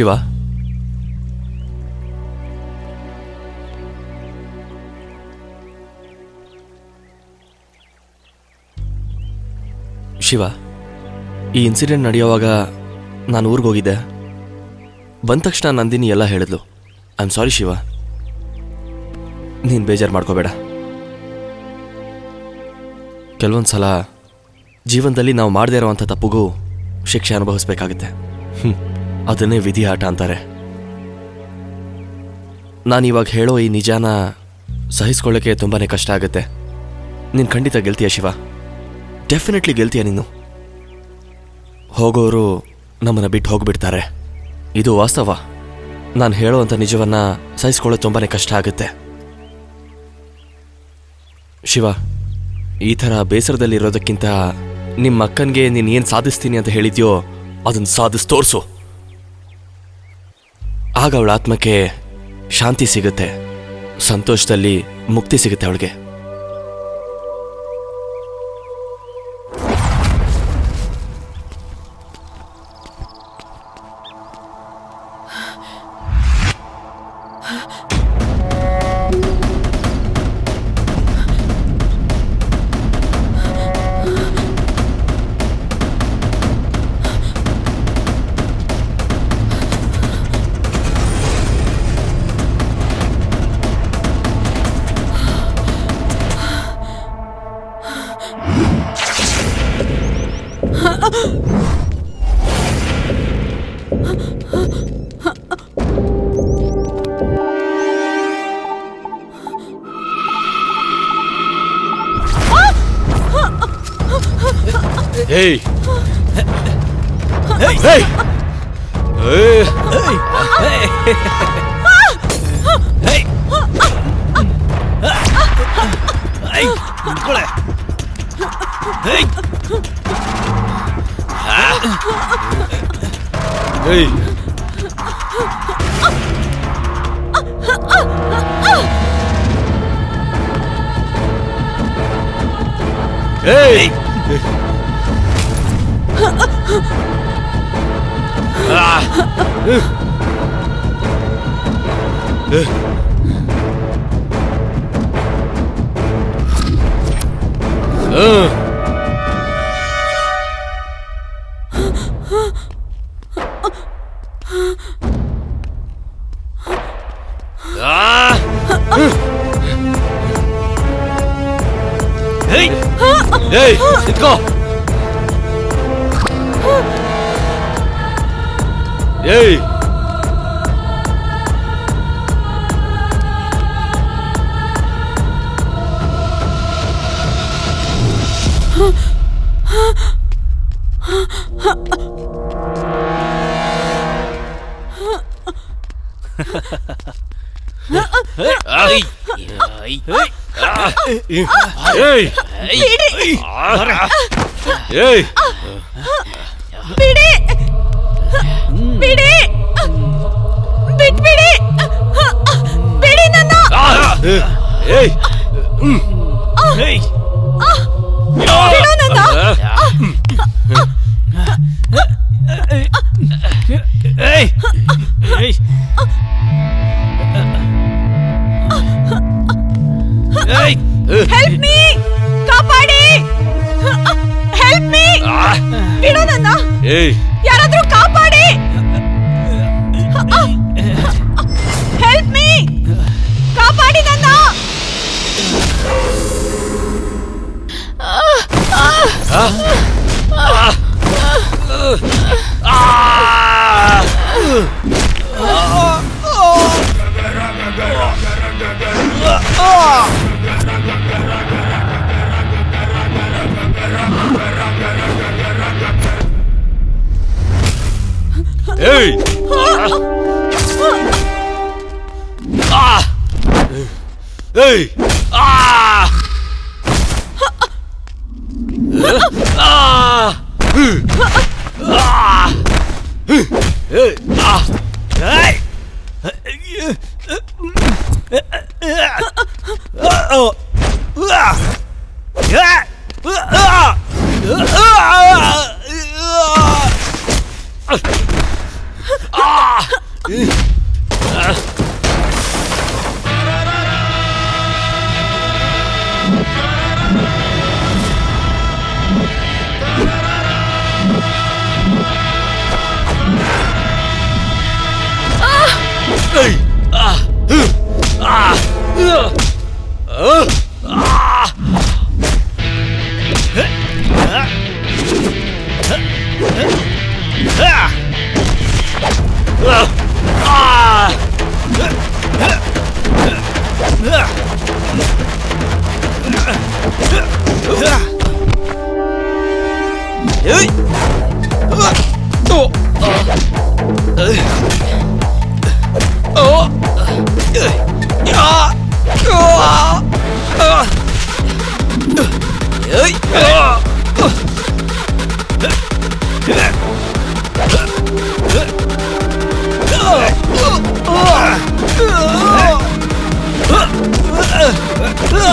ಶಿವ ಶಿವ ಈ ಇನ್ಸಿಡೆಂಟ್ ನಡೆಯುವಾಗ ನಾನು ಊರಿಗೆ ಹೋಗಿದ್ದೆ. ಬಂದ ತಕ್ಷಣ ನಂದಿನಿ ಎಲ್ಲ ಹೇಳಿದ್ಲು. ಐ ಆಮ್ ಸಾರಿ ಶಿವ ನೀನು ಬೇಜಾರು ಮಾಡ್ಕೋಬೇಡ. ಕೆಲವೊಂದು ಸಲ ಜೀವನದಲ್ಲಿ ನಾವು ಮಾಡದೇ ಇರೋವಂಥ ತಪ್ಪುಗೂ ಶಿಕ್ಷೆ ಅನುಭವಿಸ್ಬೇಕಾಗುತ್ತೆ. ಹ್ಮ್. ಅದನ್ನೇ ವಿಧಿ ಆಟ ಅಂತಾರೆ. ನಾನು ಇವಾಗ ಹೇಳೋ ಈ ನಿಜಾನ ಸಹಿಸ್ಕೊಳ್ಳೋಕ್ಕೆ ತುಂಬಾ ಕಷ್ಟ ಆಗುತ್ತೆ. ನೀನು ಖಂಡಿತ ಗೆಲ್ತೀಯ ಶಿವ. ಡೆಫಿನೆಟ್ಲಿ ಗೆಲ್ತೀಯ ನೀನು. ಹೋಗೋರು ನಮ್ಮನ್ನು ಬಿಟ್ಟು ಹೋಗಿಬಿಡ್ತಾರೆ. ಇದು ವಾಸ್ತವ. ನಾನು ಹೇಳೋವಂಥ ನಿಜವನ್ನು ಸಹಿಸ್ಕೊಳ್ಳೋ ತುಂಬಾ ಕಷ್ಟ ಆಗುತ್ತೆ. ಶಿವ, ಈ ಥರ ಬೇಸರದಲ್ಲಿರೋದಕ್ಕಿಂತ ನಿಮ್ಮ ಅಕ್ಕನಿಗೆ ನೀನು ಏನು ಸಾಧಿಸ್ತೀನಿ ಅಂತ ಹೇಳಿದ್ಯೋ ಅದನ್ನು ಸಾಧಿಸ್ ತೋರಿಸು. ಆಗ ಅವಳ ಆತ್ಮಕ್ಕೆ ಶಾಂತಿ ಸಿಗುತ್ತೆ. ಸಂತೋಷದಲ್ಲಿ ಮುಕ್ತಿ ಸಿಗುತ್ತೆ ಅವಳಿಗೆ. ಏಯ್ ಏಯ್ ಏಯ್ ಏಯ್ ಏಯ್ ಏಯ್ ನಿಂತ್ಕೋ ಏಯ್ ಏಯ್ ಏಯ್ ಬಿಡಿ ಬಿಡಿ. ಬಿಟ್ಬಿಡಿ. ಬಿಡಿ ನನ್ನ. ಏಯ್. ಬಿಡು ನನ್ನ. ಹೆಲ್ಪ್ ಮೀ ಕಾಪಾಡಿ. ಹೆಲ್ಪ್ ಮೀ ಬಿಡು ನನ್ನ. ಏಯ್. 아! 으! 아!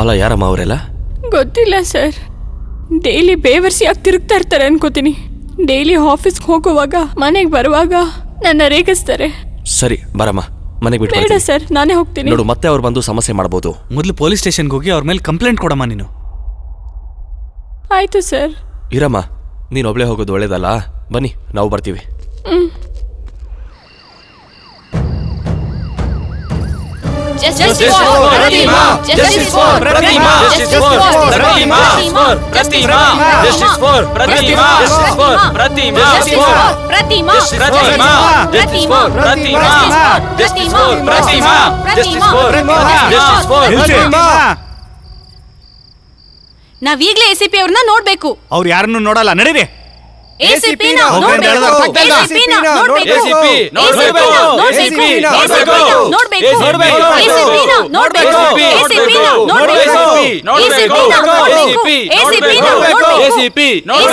ಅಲ್ಲ ಯಾರಮ್ಮ ಅವರೆಲ್ಲ? ಗೊತ್ತಿಲ್ಲ ಸರ್. ಡೈಲಿ ಬೇವರ್ಸಿ ಆಗಿ ತಿರುಗ್ತಾ ಇರ್ತಾರೆ ಅನ್ಕೋತೀನಿ. ಡೈಲಿ ಆಫೀಸ್ಗೆ ಹೋಗುವಾಗ ಮನೆಗೆ ಬರುವಾಗ ನನ್ನ ರೇಗಿಸ್ತಾರೆ. ಸರಿ ಬರಮ್ಮ. ಮನೆಗೆ ಬಿಟ್ಟು ಬೇಡ ಬರ್ತೀನಿ. ಸರ್ ನಾನೇ ಹೋಗ್ತೀನಿ. ನೋಡು ಮತ್ತೆ ಅವ್ರು ಬಂದು ಸಮಸ್ಯೆ ಮಾಡ್ಬೋದು. ಮೊದಲು ಪೊಲೀಸ್ ಸ್ಟೇಷನ್ಗೆ ಹೋಗಿ ಅವ್ರ ಮೇಲೆ ಕಂಪ್ಲೇಂಟ್ ಕೊಡಮ್ಮ ನೀನು. ಆಯ್ತು ಸರ್. ಇರಮ್ಮ ನೀನು ಒಬ್ಳೆ ಹೋಗೋದು ಒಳ್ಳೇದಲ್ಲ? ಬನ್ನಿ ನಾವು ಬರ್ತೀವಿ. Justice ನಾವೀಗ್ಲೇ ಎಸಿಪಿ ಅವ್ರನ್ನ ನೋಡ್ಬೇಕು ಅವ್ರು ಯಾರನ್ನು ನೋಡಲ್ಲ ನಡೀರಿ ಎ ಸಿ ಪಿ ನ ಹೋಗ್ರಿ ಅಂತ ಹೇಳಿದ್ರೆ ಅರ್ಥ ಆಗ್ತಾ ಇಲ್ಲ. ನೋಡ್ಬೇಕು ACP ನ ನೋಡ್ಬೇಕು ACP ನೋಡ್ಬೇಕು. ACP ನ ನೋಡ್ಬೇಕು. ನೋಡ್ಬೇಕು ನೋಡ್ಬೇಕು. ACP ನ ನೋಡ್ಬೇಕು ACP ನ ನೋಡ್ಬೇಕು ACP ನ ನೋಡ್ಬೇಕು ACP ನ ನೋಡ್ಬೇಕು ACP ನೋಡ್ಬೇಕು.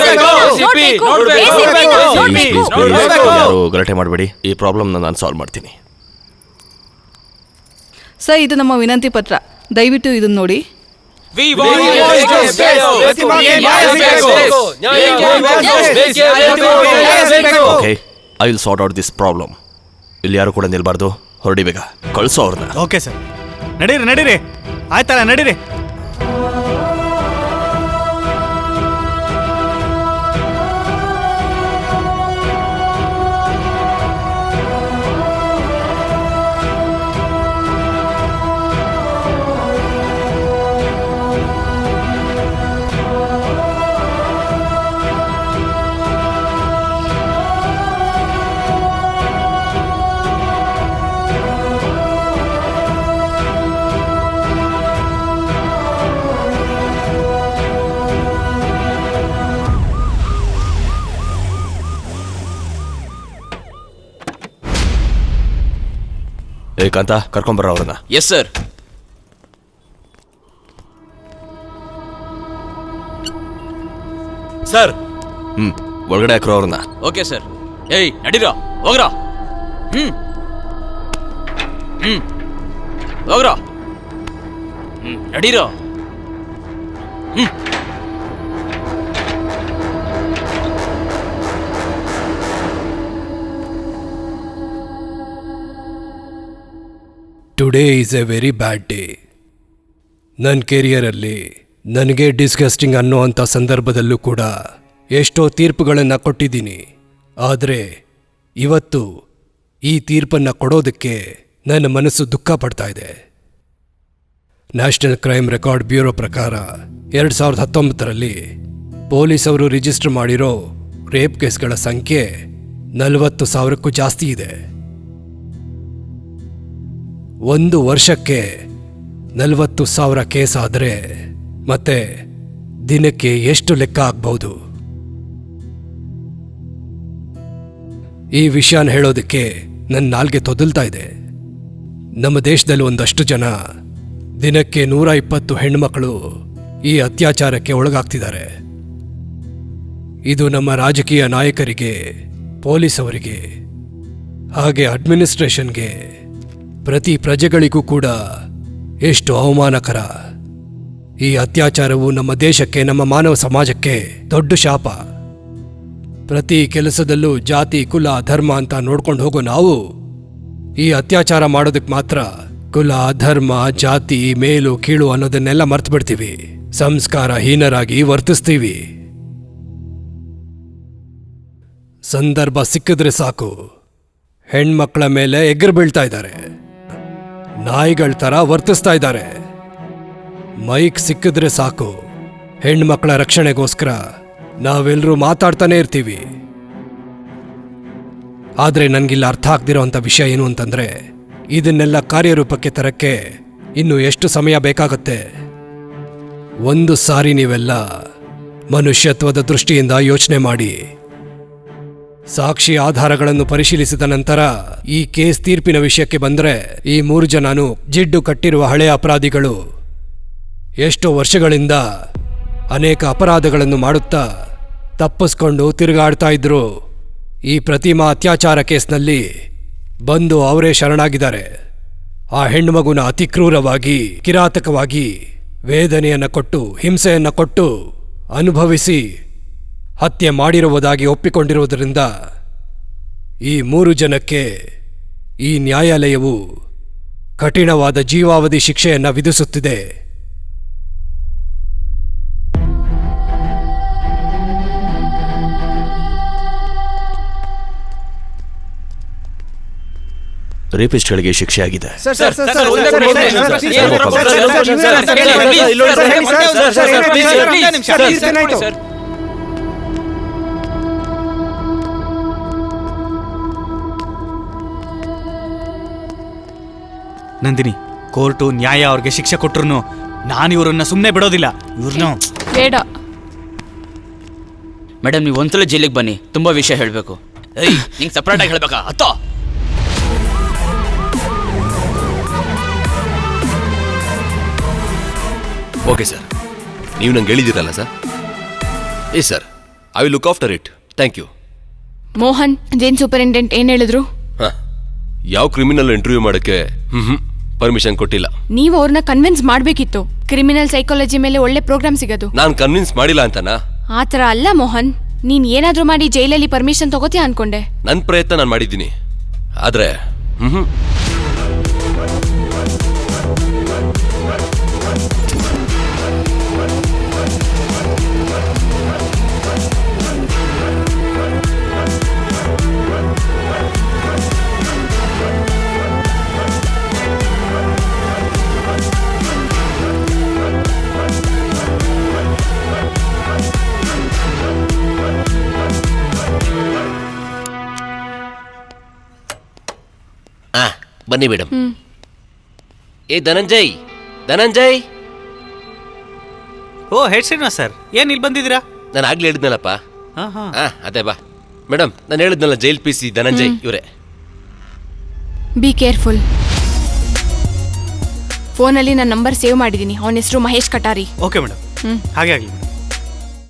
ACP ನ ನೋಡ್ಬೇಕು ACP ನ ನೋಡ್ಬೇಕು ನೋಡ್ಬೇಕು. ಯಾರು ಗಲಾಟೆ ಮಾಡಬೇಡಿ ಈ ಪ್ರಾಬ್ಲಮ್ ನಾನು ಸಾಲ್ವ್ ಮಾಡ್ತೀನಿ ಸರ್ ಇದು ನಮ್ಮ ವಿನಂತಿ ಪತ್ರ ದಯವಿಟ್ಟು ಇದನ್ನ ನೋಡಿ okay I will sort out this problem ಇಲ್ಲಿ ಯಾರು ಕೂಡ ನಿಲ್ಬಾರ್ದು ಹೊರಡಿ ಬೇಗ ಕಳ್ಸೋ ಅವ್ರನ್ನ ಓಕೆ ಸರ್ ನಡೀರಿ ನಡೀರಿ ಆಯ್ತಲ್ಲ ನಡೀರಿ ಏಕಂತ ಕರ್ಕೊಂಬರ್ರ ಅವ್ರನ್ನ ಎಸ್ ಸರ್ ಸರ್ ಹ್ಮ್ ಒಳಗಡೆ ಹಾಕ್ರೋ ಅವ್ರನ್ನ. ಓಕೆ ಸರ್ ಏಯ್ ನಡೀರ ಹೋಗ್ರ. ಹ್ಮ್. ಹ್ಮ್. ಹೋಗ್ರ. ಹ್ಮ್ ನಡೀರೋ. Today is a very bad day ನನ್ನ ಕೆರಿಯರಲ್ಲಿ ನನಗೆ ಡಿಸ್ಗಸ್ಟಿಂಗ್ ಅನ್ನೋವಂಥ ಸಂದರ್ಭದಲ್ಲೂ ಕೂಡ ಎಷ್ಟೋ ತೀರ್ಪುಗಳನ್ನು ಕೊಟ್ಟಿದ್ದೀನಿ. ಆದರೆ ಇವತ್ತು ಈ ತೀರ್ಪನ್ನು ಕೊಡೋದಕ್ಕೆ ನನ್ನ ಮನಸ್ಸು ದುಃಖ ಪಡ್ತಾ ಇದೆ. ನ್ಯಾಷನಲ್ ಕ್ರೈಮ್ ರೆಕಾರ್ಡ್ ಬ್ಯೂರೋ ಪ್ರಕಾರ ಎರಡು ಸಾವಿರದ ಹತ್ತೊಂಬತ್ತರಲ್ಲಿ ಪೊಲೀಸವರು ರಿಜಿಸ್ಟರ್ ಮಾಡಿರೋ ರೇಪ್ ಕೇಸ್ಗಳ ಸಂಖ್ಯೆ ನಲವತ್ತು ಸಾವಿರಕ್ಕೂ ಜಾಸ್ತಿ ಇದೆ. ಒಂದು ವರ್ಷಕ್ಕೆ ನಲವತ್ತು ಸಾವಿರ ಕೇಸ್ ಆದರೆ ಮತ್ತೆ ದಿನಕ್ಕೆ ಎಷ್ಟು ಲೆಕ್ಕ ಆಗ್ಬಹುದು? ಈ ವಿಷಯನ ಹೇಳೋದಕ್ಕೆ ನನ್ನ ನಾಲ್ಗೆ ತೊದಲ್ತಾ ಇದೆ. ನಮ್ಮ ದೇಶದಲ್ಲಿ ಒಂದಷ್ಟು ಜನ ದಿನಕ್ಕೆ ನೂರ ಇಪ್ಪತ್ತು ಹೆಣ್ಮಕ್ಳು ಈ ಅತ್ಯಾಚಾರಕ್ಕೆ ಒಳಗಾಗ್ತಿದ್ದಾರೆ. ಇದು ನಮ್ಮ ರಾಜಕೀಯ ನಾಯಕರಿಗೆ ಪೊಲೀಸ್ ಅವರಿಗೆ ಹಾಗೆ ಅಡ್ಮಿನಿಸ್ಟ್ರೇಷನ್ಗೆ ಪ್ರತಿ ಪ್ರಜೆಗಳಿಗೂ ಕೂಡ ಎಷ್ಟು ಅವಮಾನಕರ. ಈ ಅತ್ಯಾಚಾರವು ನಮ್ಮ ದೇಶಕ್ಕೆ, ನಮ್ಮ ಮಾನವ ಸಮಾಜಕ್ಕೆ ದೊಡ್ಡ ಶಾಪ. ಪ್ರತಿ ಕೆಲಸದಲ್ಲೂ ಜಾತಿ, ಕುಲ, ಧರ್ಮ ಅಂತ ನೋಡ್ಕೊಂಡು ಹೋಗೋ ನಾವು ಈ ಅತ್ಯಾಚಾರ ಮಾಡೋದಕ್ಕೆ ಮಾತ್ರ ಕುಲ, ಧರ್ಮ, ಜಾತಿ, ಮೇಲು, ಕೀಳು ಅನ್ನೋದನ್ನೆಲ್ಲ ಮರ್ತು ಬಿಡ್ತೀವಿ ಸಂಸ್ಕಾರ ಹೀನರಾಗಿ ವರ್ತಿಸ್ತೀವಿ. ಸಂದರ್ಭ ಸಿಕ್ಕಿದ್ರೆ ಸಾಕು. ಹೆಣ್ಮಕ್ಳ ಮೇಲೆ ಎಗ್ರು ಬೀಳ್ತಾ ಇದ್ದಾರೆ. ನಾಯಿಗಳ ತರ ವರ್ತಿಸ್ತಾ ಇದ್ದಾರೆ. ಮೈಕ್ ಸಿಕ್ಕಿದ್ರೆ ಸಾಕು. ಹೆಣ್ಮಕ್ಳ ರಕ್ಷಣೆಗೋಸ್ಕರ ನಾವೆಲ್ಲರೂ ಮಾತಾಡ್ತಾನೆ ಇರ್ತೀವಿ. ಆದ್ರೆ ನನಗಿಲ್ಲಿ ಅರ್ಥ ಆಗ್ದಿರೋಂಥ ವಿಷಯ ಏನು ಅಂತಂದ್ರೆ, ಇದನ್ನೆಲ್ಲ ಕಾರ್ಯರೂಪಕ್ಕೆ ತರಕ್ಕೆ ಇನ್ನು ಎಷ್ಟು ಸಮಯ ಬೇಕಾಗುತ್ತೆ? ಒಂದು ಸಾರಿ ನೀವೆಲ್ಲ ಮನುಷ್ಯತ್ವದ ದೃಷ್ಟಿಯಿಂದ ಯೋಚನೆ ಮಾಡಿ. ಸಾಕ್ಷಿ ಆಧಾರಗಳನ್ನು ಪರಿಶೀಲಿಸಿದ ನಂತರ ಈ ಕೇಸ್ ತೀರ್ಪಿನ ವಿಷಯಕ್ಕೆ ಬಂದರೆ ಈ ಮೂರು ಜನನು ಜಿಡ್ಡು ಕಟ್ಟಿರುವ ಹಳೆಯ ಅಪರಾಧಿಗಳು. ಎಷ್ಟೋ ವರ್ಷಗಳಿಂದ ಅನೇಕ ಅಪರಾಧಗಳನ್ನು ಮಾಡುತ್ತಾ ತಪ್ಪಿಸ್ಕೊಂಡು ತಿರುಗಾಡ್ತಾ ಇದ್ರು. ಈ ಪ್ರತಿಮಾ ಅತ್ಯಾಚಾರ ಕೇಸ್ನಲ್ಲಿ ಬಂದು ಅವರೇ ಶರಣಾಗಿದ್ದಾರೆ. ಆ ಹೆಣ್ಣುಮಗುನ ಅತಿ ಕ್ರೂರವಾಗಿ, ಕಿರಾತಕವಾಗಿ ವೇದನೆಯನ್ನು ಕೊಟ್ಟು, ಹಿಂಸೆಯನ್ನು ಕೊಟ್ಟು ಅನುಭವಿಸಿ ಹತ್ಯೆ ಮಾಡಿರುವುದಾಗಿ ಒಪ್ಪಿಕೊಂಡಿರುವುದರಿಂದ ಈ ಮೂರು ಜನಕ್ಕೆ ಈ ನ್ಯಾಯಾಲಯವು ಕಠಿಣವಾದ ಜೀವಾವಧಿ ಶಿಕ್ಷೆಯನ್ನು ವಿಧಿಸುತ್ತಿದೆ ರೇಪಿಸ್ಟ್ಗಳಿಗೆ ಶಿಕ್ಷೆ ಆಗಿದೆ ನಂದಿನಿ ಕೋರ್ಟು ನ್ಯಾಯ ಅವ್ರಿಗೆ ಶಿಕ್ಷೆ ಕೊಟ್ರು ನಾನು ಇವರನ್ನ ಸುಮ್ಮನೆ ಬಿಡೋದಿಲ್ಲ. ಇವ್ರನ್ನ ಬೇಡ. ಮೇಡಮ್ ನೀವು ಒಂದ್ಸಲ ಜೈಲಿಗೆ ಬನ್ನಿ. ತುಂಬಾ ವಿಷಯ ಹೇಳಬೇಕು. ಏಯ್ ನಿಂಗೆ ಸಪ್ರೇಟ್ ಆಗಿ ಹೇಳ್ಬೇಕಾ? ಅತ್ತೋ ಓಕೆ ಸರ್. ನೀವು ನಂಗೆ ಹೇಳಿದ್ದೀರಲ್ಲ sir? Yes sir I will look after it. Thank you. Mohan Jain superintendent ಏನ್ ಹೇಳಿದ್ರು? ಹಾಂ? ಯಾವ ಕ್ರಿಮಿನಲ್ ಇಂಟರ್ವ್ಯೂ ಮಾಡೋಕ್ಕೆ? ಹ್ಞೂ ಪರ್ಮಿಷನ್ ಕೊಟ್ಟಿಲ್ಲ. ನೀವು ಅವ್ರನ್ನ ಕನ್ವಿನ್ಸ್ ಮಾಡ್ಬೇಕಿತ್ತು. ಕ್ರಿಮಿನಲ್ ಸೈಕಾಲಜಿ ಮೇಲೆ ಒಳ್ಳೆ ಪ್ರೋಗ್ರಾಮ್ ಸಿಗೋದು. ನಾನು ಕನ್ವಿನ್ಸ್ ಮಾಡಿಲ್ಲ ಅಂತನಾ? ಆ ಥರ ಅಲ್ಲ ಮೋಹನ್. ನೀನ್ ಏನಾದ್ರೂ ಮಾಡಿ ಜೈಲಲ್ಲಿ ಪರ್ಮಿಷನ್ ತಗೋತೀಯ ಅನ್ಕೊಂಡೆ. ನನ್ನ ಪ್ರಯತ್ನ ನಾನು ಮಾಡಿದ್ದೀನಿ. ಆದರೆ ಹ್ಞೂ ಬನ್ನಿ ಮೇಡಮ್ ಏ ಧನಂಜಯ್ ಧನಂಜಯ್. ಓ ಹೆಡ್ ಶ್ರೀನಿವಾಸ್ ಸರ್ ಏನ್ ಇಲ್ಲಿ ಬಂದಿದ್ದೀರಾ? ನಾನು ಆಗ್ಲೇ ಹೇಳಿದ್ನಲ್ಲಪ್ಪ. ಹಾ ಹಾ. ಹಾ ಅದೇ ಬಾ. ಮೇಡಮ್ ನಾನು ಹೇಳಿದ್ನಲ್ಲ ಜೈಲ್ ಪಿ ಸಿ ಧನಂಜಯ್ ಇವರೇ. ಬಿ ಕೇರ್ಫುಲ್ ಫೋನಲ್ಲಿ ನನ್ನ ನಂಬರ್ ಸೇವ್ ಮಾಡಿದ್ದೀನಿ ಅವನ ಹೆಸರು ಮಹೇಶ್ ಕಟಾರಿ. ಓಕೆ ಮೇಡಮ್ ಹಾಗೆ ಆಗಲಿ